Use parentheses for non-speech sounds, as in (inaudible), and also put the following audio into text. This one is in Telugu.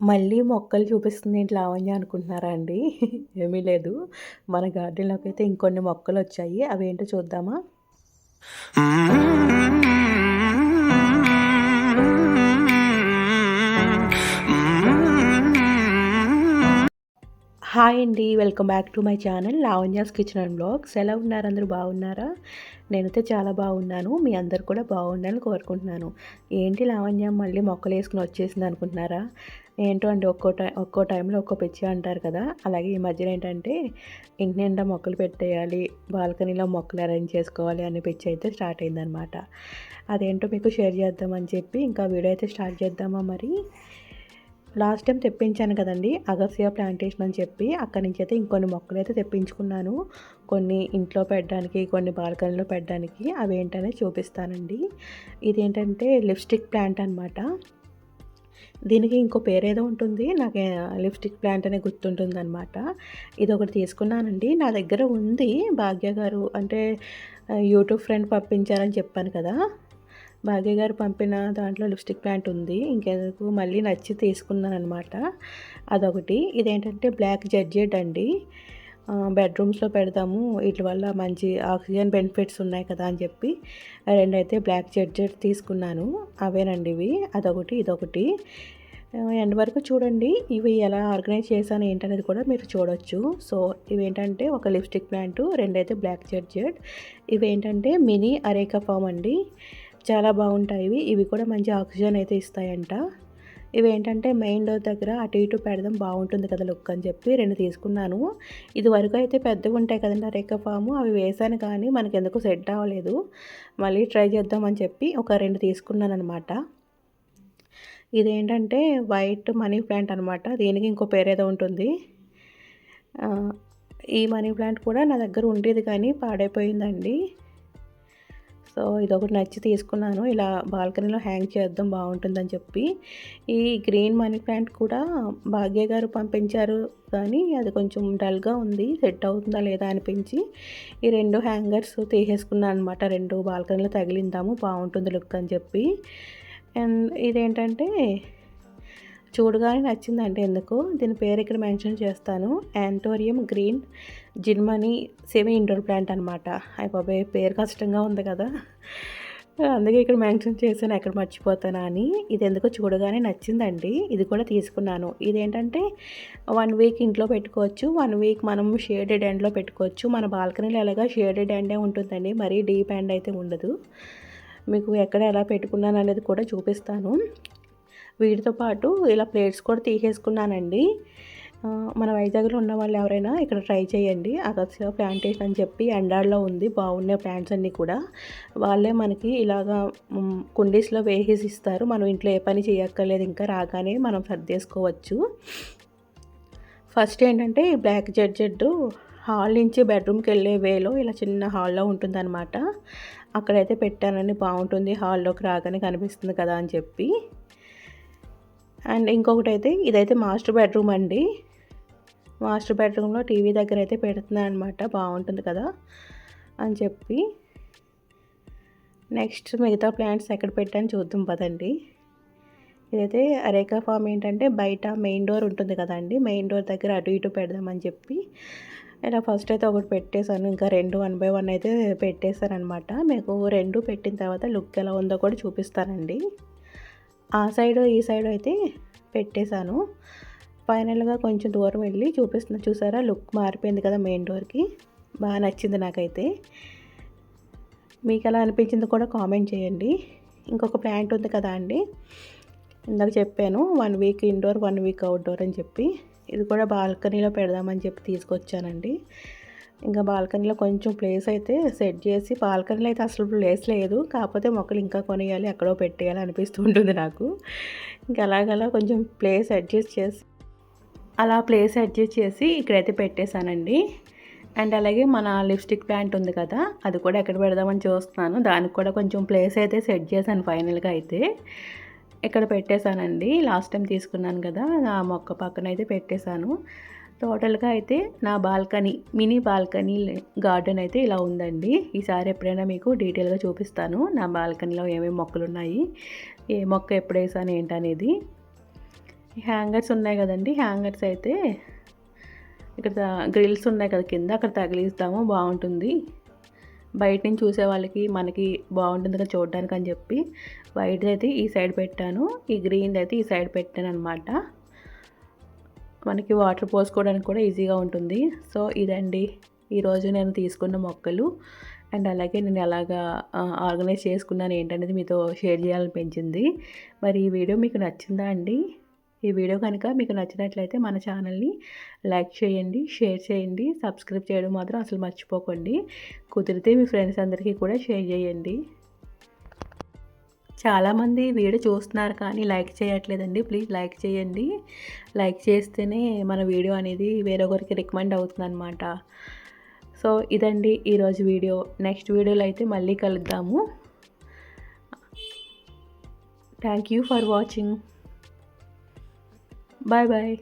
మళ్ళీ మొక్కలు చూపిస్తుంది ఏంటి లావణ్య అనుకుంటున్నారా అండి? (laughs) ఏమీ లేదు. మన గార్డెన్లోకి అయితే ఇంకొన్ని మొక్కలు వచ్చాయి అవి ఏంటో చూద్దామా హాయ్ అండి welcome back to my channel Lavanya's kitchen and blogs ఎలా ఉన్నారు? అందరూ బాగున్నారా? నేనైతే చాలా బాగున్నాను. మీ అందరు కూడా బాగుండాలని కోరుకుంటున్నాను. ఏంటి లావణ్య మళ్ళీ మొక్కలు వేసుకుని వచ్చేసింది అనుకుంటున్నారా? ఏంటో అండి ఒక్కో టైం ఒక్కో టైంలో ఒక్కో పిచ్చి అంటారు కదా? అలాగే ఈ మధ్యన ఏంటంటే ఇంటి నిండా మొక్కలు పెట్టేయాలి బాల్కనీలో మొక్కలు అరేంజ్ చేసుకోవాలి అనే పిచ్చి అయితే స్టార్ట్ అయిందనమాట అదేంటో మీకు షేర్ చేద్దామని చెప్పి ఇంకా వీడియో అయితే స్టార్ట్ చేద్దామా మరి? లాస్ట్ టైం తెప్పించాను కదండి అగసియా ప్లాంటేషన్ అని చెప్పి. అక్కడి నుంచి అయితే ఇంకొన్ని మొక్కలు అయితే తెప్పించుకున్నాను. కొన్ని ఇంట్లో పెట్టడానికి కొన్ని బాల్కనీలో పెట్టడానికి అవి ఏంటనే చూపిస్తానండి. ఇదేంటంటే లిప్స్టిక్ ప్లాంట్ అనమాట దీనికి ఇంకో పేరేదో ఉంటుంది నాకు లిప్స్టిక్ ప్లాంట్ అనే గుర్తుంటుంది అనమాట ఇది ఒకటి తీసుకున్నానండి. నా దగ్గర ఉంది భాగ్య గారు అంటే యూట్యూబ్ ఫ్రెండ్ పంపించారని చెప్పాను కదా. భాగ్య గారు పంపిన దాంట్లో లిప్స్టిక్ ప్లాంట్ ఉంది. ఇంకెందుకు? మళ్ళీ నచ్చి తీసుకున్నాను అనమాట అదొకటి. ఇదేంటంటే బ్లాక్ జడ్జెట్ అండి. బెడ్రూమ్స్లో పెడతాము. వీటి వల్ల మంచి ఆక్సిజన్ బెనిఫిట్స్ ఉన్నాయి కదా అని చెప్పి రెండైతే బ్లాక్ జడ్జెట్ తీసుకున్నాను. అవేనండి ఇవి. అదొకటి ఇదొకటి. ఎండ్ వరకు చూడండి. ఇవి ఎలా ఆర్గనైజ్ చేశాను ఏంటనేది కూడా మీరు చూడొచ్చు. సో ఇవి ఏంటంటే ఒక లిప్స్టిక్ ప్లాంట్ రెండైతే బ్లాక్ జడ్జెట్. ఇవేంటంటే ఇవి ఏంటంటే మినీ అరేకా ఫామ్ అండి. చాలా బాగుంటాయి ఇవి. ఇవి కూడా మంచి ఆక్సిజన్ అయితే ఇస్తాయంట. ఇవి ఏంటంటే మెయిన్ డోర్ దగ్గర అటు ఇటు పెడదాం బాగుంటుంది కదా లుక్ అని చెప్పి రెండు తీసుకున్నాను. ఇది వరకు అయితే పెద్దగా ఉంటాయి కదండి రేఖ ఫాము. అవి వేసాను కానీ మనకి ఎందుకు సెట్ అవ్వలేదు. మళ్ళీ ట్రై చేద్దామని చెప్పి ఒక రెండు తీసుకున్నాను అనమాట ఇదేంటంటే వైట్ మనీ ప్లాంట్ అనమాట దీనికి ఇంకో పేరేదో ఉంటుంది. ఈ మనీ ప్లాంట్ కూడా నా దగ్గర ఉండేది కానీ పాడైపోయిందండి. సో ఇదొకటి నచ్చి తీసుకున్నాను. ఇలా బాల్కనీలో హ్యాంగ్ చేద్దాం బాగుంటుందని చెప్పి. ఈ గ్రీన్ మనీ ప్లాంట్ కూడా భాగ్య గారు పంపించారు కానీ అది కొంచెం డల్గా ఉంది సెట్ అవుతుందా లేదా అనిపించి ఈ రెండు హ్యాంగర్స్ తీసేసుకున్నాను అనమాట రెండు బాల్కనీలో తగిలిందాము బాగుంటుంది లుక్ అని చెప్పి. అండ్ ఇదేంటంటే చూడగానే నచ్చిందంటే ఎందుకు? దీని పేరు ఇక్కడ మెన్షన్ చేస్తాను. యాంటోరియం గ్రీన్ జిన్మనీ సెమీ ఇండోర్ ప్లాంట్ అనమాట అయిపోయి పేరు కష్టంగా ఉంది కదా. అందుకే ఇక్కడ మెన్షన్ చేశాను ఎక్కడ మర్చిపోతానా అని. ఇది ఎందుకో చూడగానే నచ్చిందండి. ఇది కూడా తీసుకున్నాను. ఇదేంటంటే వన్ వీక్ ఇంట్లో పెట్టుకోవచ్చు వన్ వీక్ మనం షేడెడ్ ఎండ్లో పెట్టుకోవచ్చు. మన బాల్కనీలో ఎలాగా షేడెడ్ ఎండే ఉంటుందండి మరీ డీప్ ఎండ్ అయితే ఉండదు. మీకు ఎక్కడ ఎలా పెట్టుకున్నాను అనేది కూడా చూపిస్తాను. వీటితో పాటు ఇలా ప్లేట్స్ కూడా తీసేసుకున్నానండి. మన వైజాగ్లో ఉన్న వాళ్ళు ఎవరైనా ఇక్కడ ట్రై చేయండి. అగస్య ప్లాంటేషన్ అని చెప్పి ఎండాడ్లో ఉంది. బాగున్నాయి ప్లాంట్స్ అన్నీ కూడా. వాళ్ళే మనకి ఇలాగా కుండీస్లో వేసేసి ఇస్తారు. మనం ఇంట్లో ఏ పని చేయక్కర్లేదు ఇంకా రాగానే మనం సర్దేసుకోవచ్చు ఫస్ట్ ఏంటంటే ఈ బ్లాక్ జెడ్ జెడ్ హాల్ నుంచి బెడ్రూమ్కి వెళ్ళే వేలో ఇలా చిన్న హాల్లో ఉంటుందన్నమాట. అక్కడైతే పెట్టానని బాగుంటుంది. హాల్లోకి రాగానే కనిపిస్తుంది కదా అని చెప్పి. అండ్ ఇంకొకటి అయితే ఇదైతే మాస్టర్ బెడ్రూమ్ అండి. మాస్టర్ బెడ్రూమ్లో టీవీ దగ్గర అయితే పెడుతున్నాను అనమాట బాగుంటుంది కదా అని చెప్పి. నెక్స్ట్ మిగతా ప్లాంట్స్ ఎక్కడ పెట్టాను చూద్దాం పదండి. ఇదైతే అరేకా ఫామ్ ఏంటంటే బయట మెయిన్ డోర్ ఉంటుంది కదండి. మెయిన్ డోర్ దగ్గర అటు ఇటు పెడదామని చెప్పి. ఇలా ఫస్ట్ అయితే ఒకటి పెట్టేశాను. ఇంకా రెండు వన్ బై వన్ అయితే పెట్టేశాను అనమాట మీకు రెండు పెట్టిన తర్వాత లుక్ ఎలా ఉందో కూడా చూపిస్తానండి. ఆ సైడ్ ఈ సైడ్ అయితే పెట్టేశాను. ఫైనల్గా కొంచెం దూరం వెళ్ళి చూపిస్తున్నా. చూసారా? లుక్ మారిపోయింది కదా మెయిన్ డోర్కి. బాగా నచ్చింది నాకైతే. మీకు ఎలా అనిపించింది కూడా కామెంట్ చేయండి. ఇంకొక ప్యాంట్ ఉంది కదా అండి. ఇందాక చెప్పాను one week indoor one week outdoor అని చెప్పి. ఇది కూడా బాల్కనీలో పెడదామని చెప్పి తీసుకొచ్చానండి. ఇంకా బాల్కనీలో కొంచెం ప్లేస్ అయితే సెట్ చేసి బాల్కనీలో అయితే అసలు ప్లేస్ లేదు. కాకపోతే మొక్కలు ఇంకా కొనియాలి ఎక్కడో పెట్టేయాలి అనిపిస్తూ ఉంటుంది నాకు. ఇంకా అలాగలా కొంచెం ప్లేస్ అడ్జస్ట్ చేసి అలా ప్లేస్ అడ్జస్ట్ చేసి ఇక్కడైతే పెట్టేశానండి. అండ్ అలాగే మన లిప్స్టిక్ ప్యాంట్ ఉంది కదా అది కూడా ఎక్కడ పెడదామని చూస్తున్నాను. దానికి కూడా కొంచెం ప్లేస్ అయితే సెట్ చేశాను ఫైనల్గా అయితే. ఇక్కడ పెట్టేశానండి. లాస్ట్ టైం తీసుకున్నాను కదా ఆ మొక్క పక్కన అయితే పెట్టేశాను. టోటల్గా అయితే నా బాల్కనీ మినీ బాల్కనీ గార్డెన్ అయితే ఇలా ఉందండి. ఈసారి ఎప్పుడైనా మీకు డీటెయిల్గా చూపిస్తాను. నా బాల్కనీలో ఏమేమి మొక్కలు ఉన్నాయి ఏ మొక్క ఎప్పుడు వేసాను ఏంటనేది. హ్యాంగర్స్ ఉన్నాయి కదండి హ్యాంగర్స్ అయితే ఇక్కడ గ్రిల్స్ ఉన్నాయి కదా కింద అక్కడ తగిలిస్తాము బాగుంటుంది. బయట నుంచి చూసే వాళ్ళకి మనకి బాగుంటుంది కదా చూడడానికి అని చెప్పి. వైట్ అయితే ఈ సైడ్ పెట్టాను ఈ గ్రీన్ అయితే ఈ సైడ్ పెట్టాను అనమాట మనకి వాటర్ పోసుకోవడానికి కూడా ఈజీగా ఉంటుంది. సో ఇదండి. ఈరోజు నేను తీసుకున్న మొక్కలు. అండ్ అలాగే నేను ఎలాగా ఆర్గనైజ్ చేసుకున్నాను ఏంటనేది మీతో షేర్ చేయాలనిపించింది. మరి ఈ వీడియో మీకు నచ్చిందా అండి? ఈ వీడియో కనుక మీకు నచ్చినట్లయితే మన ఛానల్ని లైక్ చేయండి షేర్ చేయండి సబ్స్క్రైబ్ చేయడం మాత్రం అసలు మర్చిపోకండి. కుదిరితే మీ ఫ్రెండ్స్ అందరికీ కూడా షేర్ చేయండి. చాలామంది వీడియో చూస్తున్నారు కానీ లైక్ చేయట్లేదండి. ప్లీజ్ లైక్ చేయండి. లైక్ చేస్తేనే మన వీడియో అనేది వేరొకరికి రికమెండ్ అవుతుంది అనమాట సో ఇదండి ఈరోజు వీడియో. నెక్స్ట్ వీడియోలో అయితే మళ్ళీ కలుద్దాము. Thank you for watching bye bye